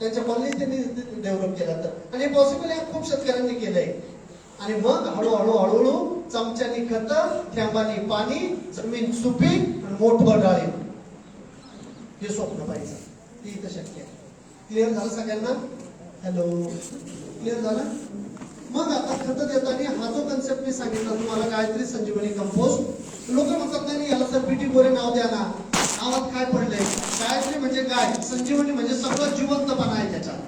त्यांच्या कॉलनी त्यांनी डेव्हलप केलं तर आणि पॉसिबल आहे खूप शेतकऱ्यांनी केलंय. आणि मग हळूहळू हळूहळू चमच्यानी खत थेंबानी पाणी जमीन सुपीक आणि मोठं डाळिंब हे स्वप्न पाहिजे ते इथं शक्य आहे. क्लिअर झालं सगळ्यांना? हॅलो क्लिअर झालं? मग आता खत देताना हा जो कन्सेप्ट मी सांगितला तुम्हाला गायत्री संजीवनी कंपोस्ट लोक म्हणतात नाही याला सर बीटी बोरे नाव द्या ना. संजीवनी म्हणजे काय? संजीवनी म्हणजे सगळं जिवंतपणा आहे त्याच्यात.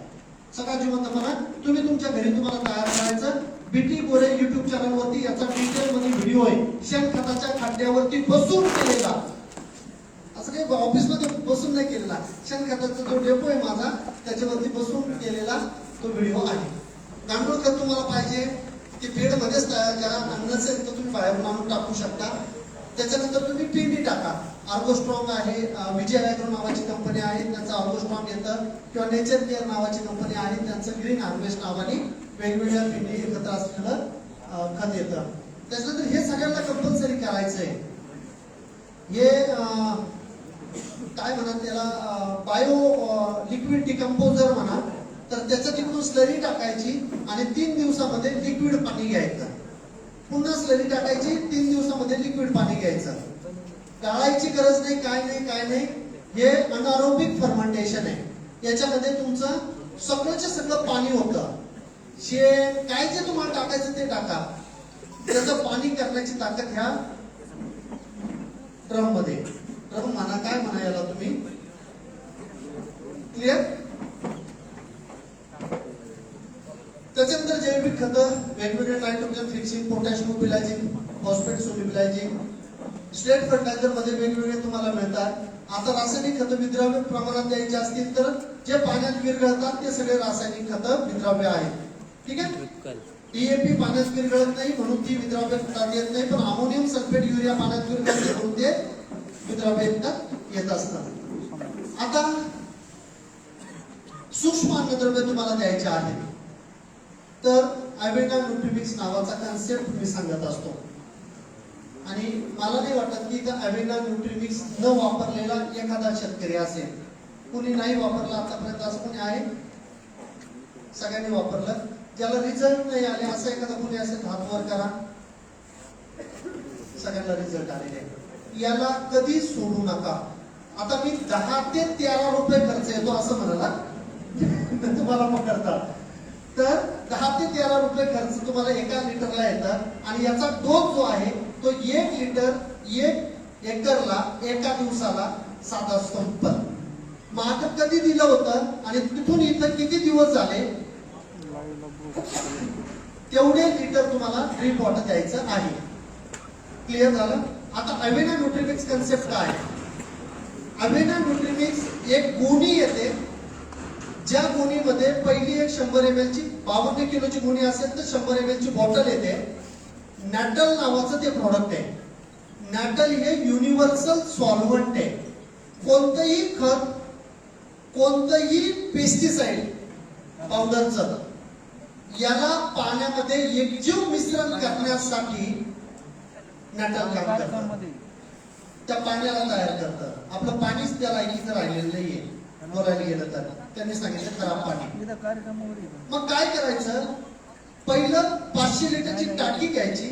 सगळा जिवंतपणा. तुम्ही तुमच्या घरी तुम्हाला तयार करायचं. बीटी गोरे युट्यूब चॅनल वरती याचा डिटेल मध्ये व्हिडिओ आहे. शेणखताच्या खड्ड्यावरती बसून केलेला. असं काही ऑफिसमध्ये बसून नाही केलेला. शेणखताचा जो डेपो आहे माझा त्याच्यावरती बसून केलेला तो व्हिडिओ आहे. गांडूळ खत तुम्हाला पाहिजे. ते बेड मध्येच तयार करा. आणि नसेल तर तुम्ही बाहेरून आणून टाकू शकता. त्याच्यानंतर तुम्ही पिंडी टाका. आर्गोस्ट्रॉंग आहे विजय ॲग्रो नावाची कंपनी आहे त्यांचं आर्गोस्ट्रॉंग येतं किंवा नेचर केअर नावाची कंपनी आहे त्यांचं ग्रीन हार्वेस्ट नावाने वेगवेगळ्या पिंडी एकत्र असलेलं खत येतं. त्याच्यानंतर हे सगळ्यांना कंपल्सरी करायचं आहे हे काय म्हणा त्याला बायो लिक्विड डिकम्पोजर म्हणा तर त्याचं तिकडून स्लरी टाकायची आणि तीन दिवसामध्ये लिक्विड पाणी घ्यायचं. पुन्हा स्लरी टाकायची तीन दिवसामध्ये लिक्विड पाणी घ्यायचं. गाळायची गरज नाही काय नाही काय नाही. हे अनारोबिक फर्मेंटेशन आहे. याच्यामध्ये तुमचं सगळंच्या सगळं पाणी होतं. शेण काय जे तुम्हाला टाकायचं ते टाका. त्याचं पाणी करण्याची ताकद ह्या ड्रममध्ये. ड्रम म्हणा काय म्हणा याला तुम्ही? क्लिअर त्याच्यानंतर जैविक खत वेगवेगळे nitrogen fixing potash mobilising phosphate solubilising state फर्टिलायझरमध्ये वेगवेगळे तुम्हाला मिळतात. आता रासायनिक खत विद्राव्य प्रमाणात द्यायचे असतील तर जे पाण्यात विरघळतात ते सगळे रासायनिक खत विद्राव्य आहेत. ठीक आहे? डीएपी पाण्यात विरघळत नाही म्हणून ती विद्राव्य खतात येत नाही पण अमोनियम सल्फेट युरिया पाण्यात विरघळते म्हणून ते विद्राव्य येत असतात. आता सूक्ष्म अन्नद्रव्य तुम्हाला द्यायचे आहेत तर अवेगा न्यूट्रिमिक्स नावाचा कन्सेप्ट मी सांगत असतो. आणि मला नाही वाटत की इथं अवेगा न्यूट्रिमिक्स न वापरलेला एखादा शेतकरी असेल. कुणी नाही वापरला आतापर्यंत असं कोणी आहे? सगळ्यांनी वापरलं. ज्याला रिझल्ट नाही आले असं एखादा कुणी असेल हात वर करा. सगळ्यांना रिझल्ट आलेले आहे. याला कधी सोडू नका. आता मी दहा ते तेरा रुपये खर्च येतो असं म्हणाला. तुम्हाला पकडता. तर दहा ते तेरा रुपये खर्च तुम्हाला एका लिटरला येतात. आणि याचा डोस जो आहे तो एक लिटर एक एकरला एका दिवसाला सात असतो मग कधी दिलं होतं आणि तिथून इथं किती दिवस झाले? तेवढे लिटर तुम्हाला ड्रिप वॉटर द्यायचं आहे. क्लिअर झालं? आता अवेना न्यूट्रिमिक्स कन्सेप्ट काय अवेना न्यूट्रिमिक्स एक गोणी येते. ज्या गोणीमध्ये पहिली एक शंभर एम ची बावन्न किलोची गोणी असेल तर शंभर एम ची बॉटल येते. नॅटल नावाचं ते प्रॉडक्ट आहे. नॅटल हे युनिव्हर्सल सॉल्व्हंट आहे. कोणतंही खत कोणतंही पेस्टिसाइड पावडरचं याला पाण्यामध्ये एकजीव मिश्रण करण्यासाठी नॅटल काम त्या पाण्याला तयार करतं. आपलं पाणीच त्या लायकीचं राहिलेलं नाहीये. बोलायला गेलं तर. त्यांनी सांगितलं खराब पाणी. मग काय करायचं? पहिलं पाचशे लिटरची टाकी घ्यायची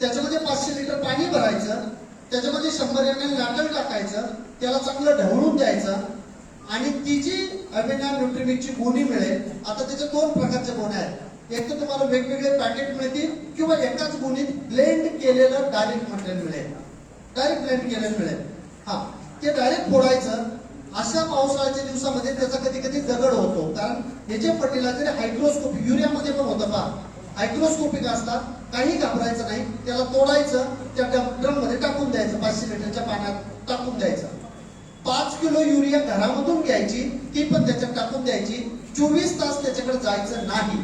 त्याच्यामध्ये पाचशे लिटर पाणी भरायचं त्याच्यामध्ये शंभर एम एल नाटक टाकायचं त्याला चांगलं ढवळून द्यायचं आणि ती जी अवेना न्यूट्रिमिकची गोणी मिळेल आता त्याच्या दोन प्रकारच्या गोण्या आहेत. एक तर तुम्हाला वेगवेगळे पॅकेट मिळतील किंवा एकाच गोणीत ब्लेंड केलेलं डायरेक्ट मटेरियल मिळेल. डायरेक्ट ब्लेंड केलेलं मिळेल. हा ते डायरेक्ट फोडायचं अशा पावसाळ्याच्या दिवसामध्ये त्याचा कधी कधी दगड होतो. कारण हे जे फर्टिलायझर हायड्रोस्कोपिक युरियामध्ये पण होतं पहा हायड्रोस्कोपिक असतात काही घाबरायचं नाही. त्याला तोडायचं त्या ड्रममध्ये टाकून द्यायचं पाचशे लिटरच्या पाण्यात टाकून द्यायचं. पाच किलो युरिया घरामधून घ्यायची ती पण त्याच्यात टाकून द्यायची. चोवीस तास त्याच्याकडे जायचं नाही.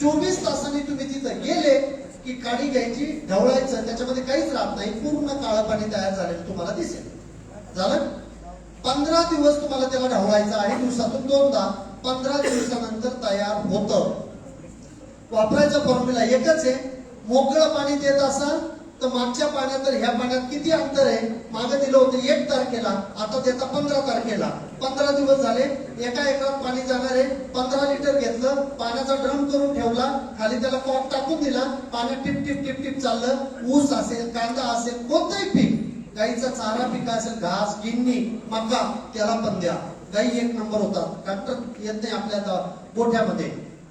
चोवीस तासांनी तुम्ही तिथं गेले की काडी घ्यायची ढवळायचं त्याच्यामध्ये काहीच राहत नाही. पूर्ण काळं पाणी तयार झालेलं तुम्हाला दिसेल. झालं? पंधरा दिवस तुम्हाला त्याला ढवळायचं आहे. दिवसातून दोनदा पंधरा दिवसानंतर तयार होतं. वापरायचा फॉर्म्युला एकच आहे. मोकळं पाणी देत असाल तर मागच्या पाण्यात तर ह्या पाण्यात किती अंतर आहे? मागे दिलं होतं एक तारखेला आता देता पंधरा तारखेला. पंधरा दिवस झाले एका एकरात पाणी जाणार आहे. पंधरा लिटर घेतलं पाण्याचा ड्रम करून ठेवला खाली त्याला कॉक टाकून दिला पाण्यात टिप टिप टिप टिप चाललं. ऊस असेल कांदा असेल कोणतंही पीक गाईचा चारा पीक असेल घास गिन्नी मका त्याला पण द्या. गाई एक नंबर होतात. डॉक्टर येत नाही आपल्या गोठ्यामध्ये.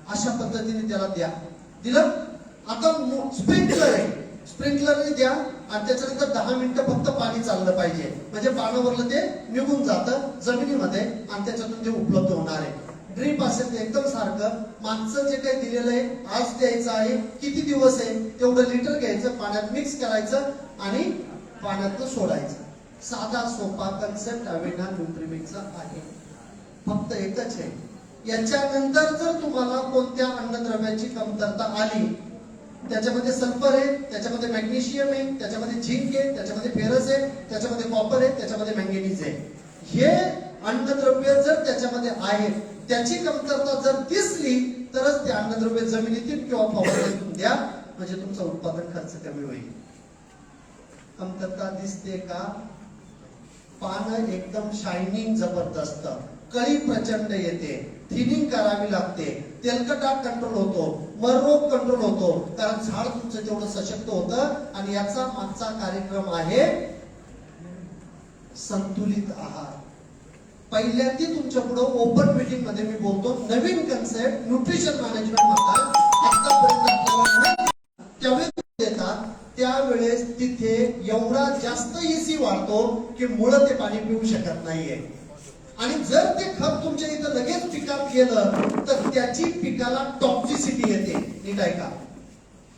अशा पद्धतीने त्याला द्या. दिलं? आता स्प्रिंकलर आहे. स्प्रिंकलरने द्या. आणि त्याच्यानंतर दहा मिनिटं फक्त पाणी चाललं पाहिजे. म्हणजे पाण्यावरलं ते निघून जातं जमिनीमध्ये आणि त्याच्यातून ते उपलब्ध होणार आहे. ड्रीप असेल ते एकदम सारखं. माणसं जे काही दिलेलं आहे आज द्यायचं आहे. किती दिवस आहे? तेवढं लिटर घ्यायचं पाण्यात मिक्स करायचं आणि पाण्यातनं सोडायचं. साधा सोपा कन्सेप्ट अवेना न्यूट्रिमिक्सचा आहे. फक्त एकच आहे. याच्यानंतर जर तुम्हाला कोणत्या अन्नद्रव्याची कमतरता आली त्याच्यामध्ये सल्फर आहे त्याच्यामध्ये मॅग्नेशियम आहे त्याच्यामध्ये झिंक आहे त्याच्यामध्ये फेरस आहे त्याच्यामध्ये कॉपर आहे त्याच्यामध्ये मॅंगेनीज आहे. हे अन्नद्रव्य जर त्याच्यामध्ये आहे त्याची कमतरता जर दिसली तरच ते अन्नद्रव्य जमिनीतील किंवा फवारणीतून द्या म्हणजे तुमचं उत्पादन खर्च कमी होईल. कमतरता दिसते का? पानं एकदम शायनिंग जबरदस्त. कळी प्रचंड येते. थिनिंग करावी लागते. तेलकटा कंट्रोल होतो. मररोग कंट्रोल होतो. कारण झाड तुमचं तेवढं सशक्त होतं आणि याचा मागचा कार्यक्रम आहे संतुलित आहार. पहिल्यांदी तुमच्यापुढे ओपन मीटिंगमध्ये मी बोलतो. नवीन कन्सेप्ट न्यूट्रिशन मॅनेजमेंट म्हणतात. एवढा जास्त इसी वाढतो की मुळं ते पाणी पिऊ शकत नाहीये. आणि जर ते खत तुमच्या इथं लगेच पिकात गेलं तर त्याची पिकाला टॉक्सिसिटी येते. नीट ऐका.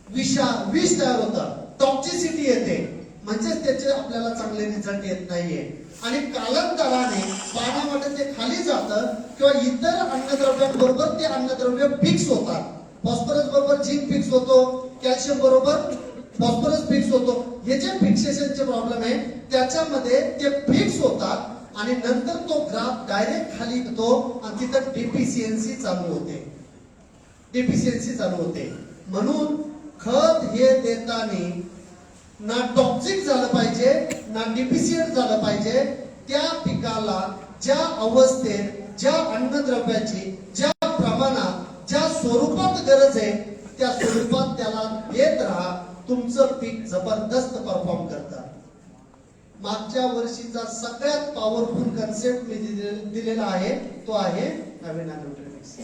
विषा विष तयार होतं. टॉक्सिसिटी येते. म्हणजेच त्याचे आपल्याला चांगले रिझल्ट येत नाहीये. आणि कालांतराने पाण्यामध्ये ते खाली जातं किंवा इतर अन्नद्रव्यांबरोबर ते अन्नद्रव्य फिक्स होतात. फॉस्फरस बरोबर झिंक फिक्स होतो. कॅल्शियम बरोबर फॉस्फरस फिक्स होतो. हे जे फिक्सेशनचे प्रॉब्लेम आहे त्याच्यामध्ये ते फिक्स होतात आणि नंतर तो ग्राफ डायरेक्ट खाली येतो आणि तिथं डिफिशियन्सी चालू होते. डिफिशियन्सी चालू होते. म्हणून खत हे देताना ना टॉक्सिक झालं पाहिजे ना डिफिशियंट झालं पाहिजे त्या पिकाला ज्या अवस्थेत ज्या अन्नद्रव्याची ज्या प्रमाणात ज्या स्वरूपात गरज आहे त्या स्वरूपात त्याला देत राहा. तुमचं पीक जबरदस्त परफॉर्म करतात. मागच्या वर्षीचा सगळ्यात पॉवरफुल कन्सेप्ट मी दिलेला आहे तो आहे नवीन न्यूट्रिमिक्स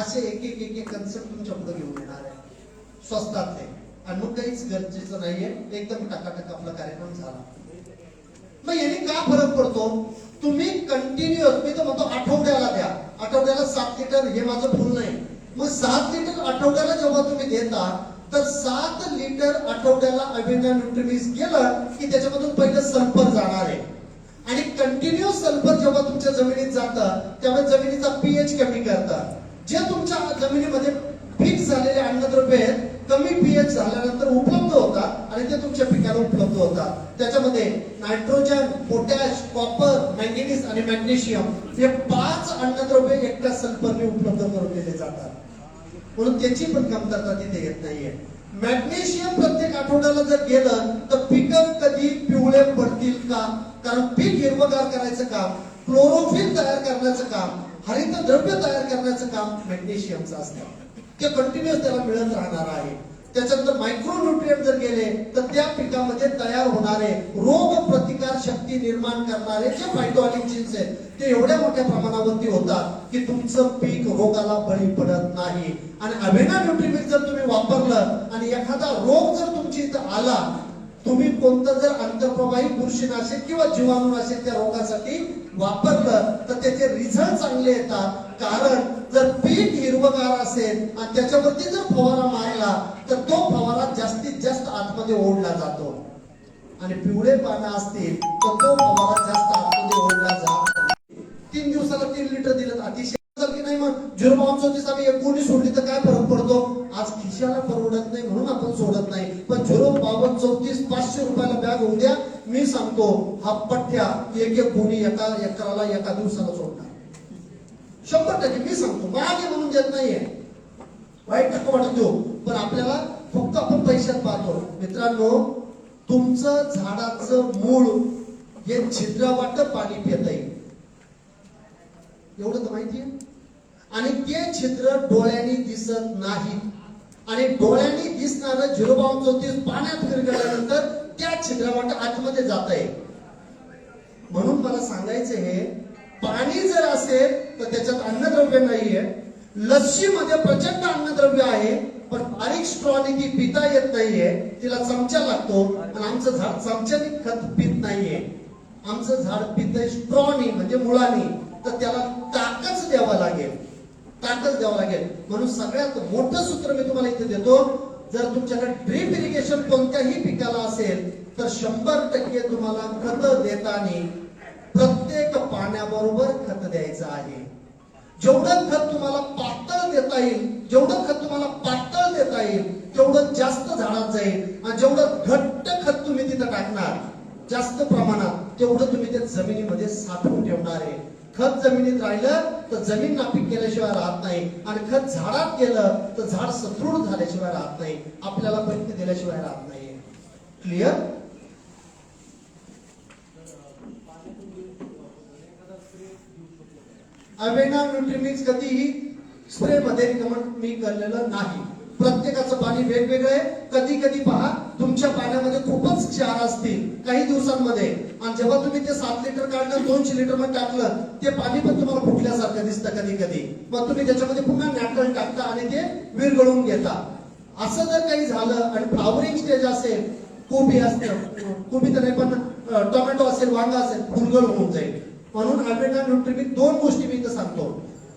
असे एक एक एक एक कन्सेप्ट तुमच्यापुढे घेऊन येणार आहे. स्वस्तात आणि मग काहीच गरजेचं नाहीये. एकदम टकाटक आपला कार्यक्रम झाला. मग याने का फरक पडतो? तुम्ही कंटिन्युअस मी तर म्हणतो आठवड्याला द्या. आठवड्याला सात लिटर हे माझं फुल नाही. मग सात लिटर आठवड्याला जेव्हा तुम्ही देता तर सात लिटर आठवड्याला अभिनय न्यूट्रिनिस गेलं की त्याच्यामधून पहिलं सल्फर जाणार आहे. आणि कंटिन्युअस सल्फर जेव्हा तुमच्या जमिनीत जातं तेव्हा जमिनीचा पीएच कमी करतं. जे तुमच्या जमिनीमध्ये फिक्स झालेले अन्नद्रव्य आहेत कमी पीएच झाल्यानंतर उपलब्ध होतात आणि ते तुमच्या पिकाला उपलब्ध होतात. त्याच्यामध्ये नायट्रोजन पोटॅश कॉपर मॅंगनीज आणि मॅग्नेशियम हे पाच अन्नद्रव्य एकट्या सल्फरने उपलब्ध करून दिले जातात. म्हणून त्याची पण कमतरता तिथे येत नाहीये. मॅग्नेशियम प्रत्येक आठवड्याला जर गेलं तर पिकं कधी पिवळे पडतील का? कारण पीक हिरवगार करायचं काम क्लोरोफिल तयार करण्याचं काम हरित द्रव्य तयार करण्याचं काम मॅग्नेशियमचं असतं. ते कंटिन्युअस त्याला मिळत राहणार आहे. त्याच्यानंतर मायक्रोन्युट्रिएंट जर गेले तर त्या पिकामध्ये तयार होणारे रोग प्रतिकार शक्ती निर्माण करणारे जे फायटोअलिजिन्स आहेत ते एवढ्या मोठ्या प्रमाणावरती होतात की तुमचं पीक रोगाला बळी पडत नाही. आणि अभिना न्यूट्रिमिक जर तुम्ही वापरलं आणि एखादा रोग जर तुमची इथं आला तुम्ही कोणतं जर आंतरप्रवाही बुरशीनाशक किंवा जीवाणूनाशक त्या रोगासाठी वापरलं तर त्याचे रिझल्ट चांगले येतात. कारण जर पीठ हिरवगार असेल आणि त्याच्यावरती जर फवारा मारला तर तो फवारा जास्तीत जास्त आतमध्ये ओढला जातो. आणि पिवळे पानं असतील तर तो फवारा जास्त आतमध्ये ओढला जातो. तीन दिवसाला तीन लिटर दिलं अतिशय झालं की नाही मग झिरो चौतीस आम्ही एक गोणी सोडली तर काय फरक पडतो? आज खिशाला परवडत नाही म्हणून आपण सोडत नाही. पण झिरो बावन चौतीस पाचशे रुपयाला बॅग होऊ द्या. मी सांगतो हा पठ्ठ्या एक एक कोणी एका एकराला एका दिवसाला सोडणार. शंभर टक्के मी सांगतो मागे म्हणून देत नाहीये. वाईट नको वाटत देऊ पण आपल्याला फक्त आपण पैशात पाहतो मित्रांनो तुमचं झाडाचं मूळ हे छिद्रवाट पाणी पित एवढं तर माहितीये आणि ते छिद्र डोळ्यांनी दिसत नाही. आणि डोळ्यांनी दिसणारं झिरो बावन चौतीस पाण्यात विरघळल्यानंतर त्या छिद्रवाट आतमध्ये जात आहे. म्हणून मला सांगायचं हे पाणी जर असेल तर त्याच्यात अन्नद्रव्य नाहीये. लस्सीमध्ये प्रचंड अन्नद्रव्य आहे पण बारीक स्ट्रॉनी ती पिता येत नाहीये. तिला चमचा लागतो आणि आमचं झाड चमच्याने खत पित नाहीये. आमचं झाड पित स्ट्रॉनी म्हणजे मुळानी. तर त्याला ताकच द्यावा लागेल. ताकच द्यावं लागेल. म्हणून सगळ्यात मोठं सूत्र मी तुम्हाला इथे देतो जर तुमच्याकडे ड्रीप इरिगेशन कोणत्याही पिकाला असेल तर शंभर टक्के तुम्हाला खत देताना प्रत्येक पाण्याबरोबर खत द्यायचं आहे. जेवढं खत तुम्हाला पातळ देता येईल जेवढं खत तुम्हाला पातळ देता येईल तेवढं जास्त झाडात जाईल. आणि जेवढं घट्ट खत तुम्ही तिथं टाकणार जास्त प्रमाणात तेवढं तुम्ही ते जमिनीमध्ये साठवून ठेवणार आहे. खत जमिनीत राहिलं तर जमीन नापीक केल्याशिवाय राहत नाही. आणि खत झाडात गेलं तर झाड सदृढ झाल्याशिवाय राहत नाही. आपल्याला पैसे दिल्याशिवाय राहत नाही. क्लिअर अवेना न्यूट्रिमिक्स कधीही स्प्रे मध्ये रिकमेंड मी केलेलं नाही. प्रत्येकाचं पाणी वेगवेगळं आहे. कधी कधी पहा तुमच्या पाण्यामध्ये खूपच क्षार असतील काही दिवसांमध्ये. आणि जेव्हा तुम्ही ते सात लिटर काढलं दोनशे लिटरमध्ये टाकलं ते पाणी पण तुम्हाला फुटल्यासारखं दिसतं कधी कधी. मग तुम्ही त्याच्यामध्ये पुन्हा नॅटरल टाकता आणि ते विरघळून घेता. असं जर काही झालं आणि फ्लावरिंग स्टेज असेल कोबी असते कोबी तर नाही पण टोमॅटो असेल वांगा असेल फुलगळ होऊन जाईल. म्हणून अवेना न्यूट्रिमिक दोन गोष्टी मी इथं सांगतो.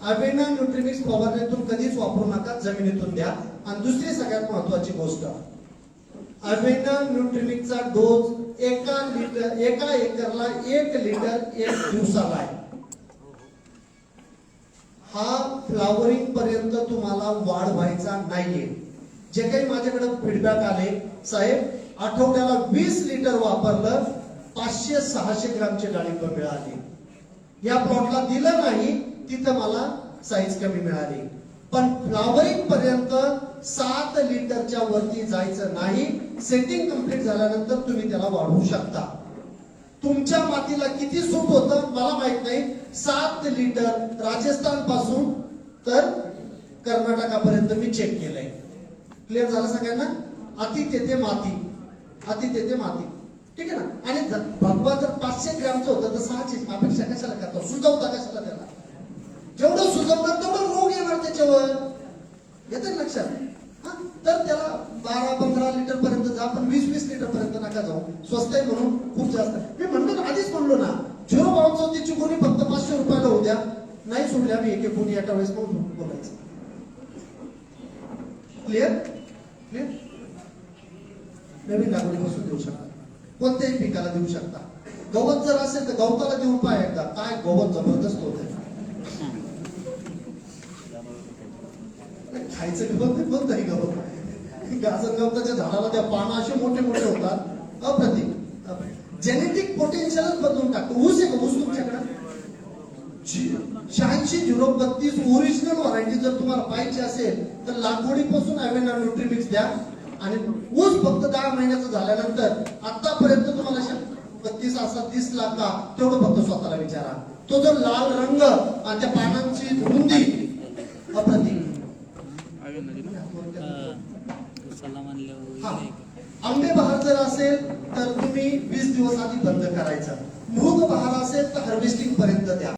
अवेना न्यूट्रिमिक्स फवारणीतून कधीच वापरू नका जमिनीतून द्या. आणि दुसरी सगळ्यात महत्वाची गोष्ट अवेना न्यूट्रिमिकचा डोस एका लिटर एका एकरला एक लिटर एक दिवसाला आहे. हा फ्लावरिंग पर्यंत तुम्हाला वाढ व्हायचा नाहीये. जे काही माझ्याकडे फीडबॅक आले साहेब आठवड्याला वीस लिटर वापरलं पाचशे सहाशे ग्रामची डाळिंब मिळाली. या प्लॉटला दिलं नाही तिथं मला साईज कमी मिळाली. पण फ्लावरिंग पर्यंत सात लिटरच्या वरती जायचं नाही सेटिंग कंप्लीट झाल्यानंतर तुम्ही त्याला वाढवू शकता. तुमच्या मातीला किती सूट होतं मला माहीत नाही. सात लिटर राजस्थानपासून तर कर्नाटकापर्यंत मी चेक केलंय. क्लिअर झालं सगळ्यांना? अति तेथे माती. अति तेथे माती. ठीक आहे ना? आणि पाचशे ग्रॅमचं होतं तर सहाशे अपेक्षा कशाला करतो? सुजवता कशाला त्याला? जेवढं सुजवणार तेवढं रोग येणार त्याच्यावर. येते लक्षात? हा? तर त्याला बारा पंधरा लिटर पर्यंत जा पण वीस वीस लिटर पर्यंत नका जाऊ. स्वस्त आहे म्हणून खूप जास्त. मी म्हणलो ना आधीच म्हणलो ना झिरो बावन चौतीसची गुणी फक्त पाचशे रुपयाला होत्या. नाही सोडल्या मी एक एक गुणी एका वेळेस मग बोलायचं क्लिअर क्लिअर नवीन लागवडीपासून देऊ शकता. कोणत्याही पिकाला देऊ शकता. गवत जर असेल तर गवताला देऊन पाय एकदा. काय? गवत जबरदस्त होत खायचं गवत नाही पण आहे गवत. गाजर गवताच्या झाडाला त्या पानं असे मोठे मोठे होतात. अप्रतिम. जेनेटिक पोटेन्शियलच बदलून टाकतो. ऊस आहे का ऊस तुमच्याकडे? शहाऐंशी झिरो बत्तीस ओरिजिनल व्हरायटी जर तुम्हाला पाहिजे असेल तर लागवडीपासून अवेना न्यूट्रिमिक्स द्या. आणि ऊस फक्त दहा महिन्याचं झाल्यानंतर आतापर्यंत तुम्हाला शं- बत्तीस असा दिसला का तेवढं फक्त स्वतःला विचारा. तो जो लाल रंग आणि त्या पानांची रुंदी अप्रतिम. हा. आंबे बहार जर असेल तर तुम्ही वीस दिवस आधी बंद करायचं. मृग बहार असेल तर हार्वेस्टिंग पर्यंत द्या.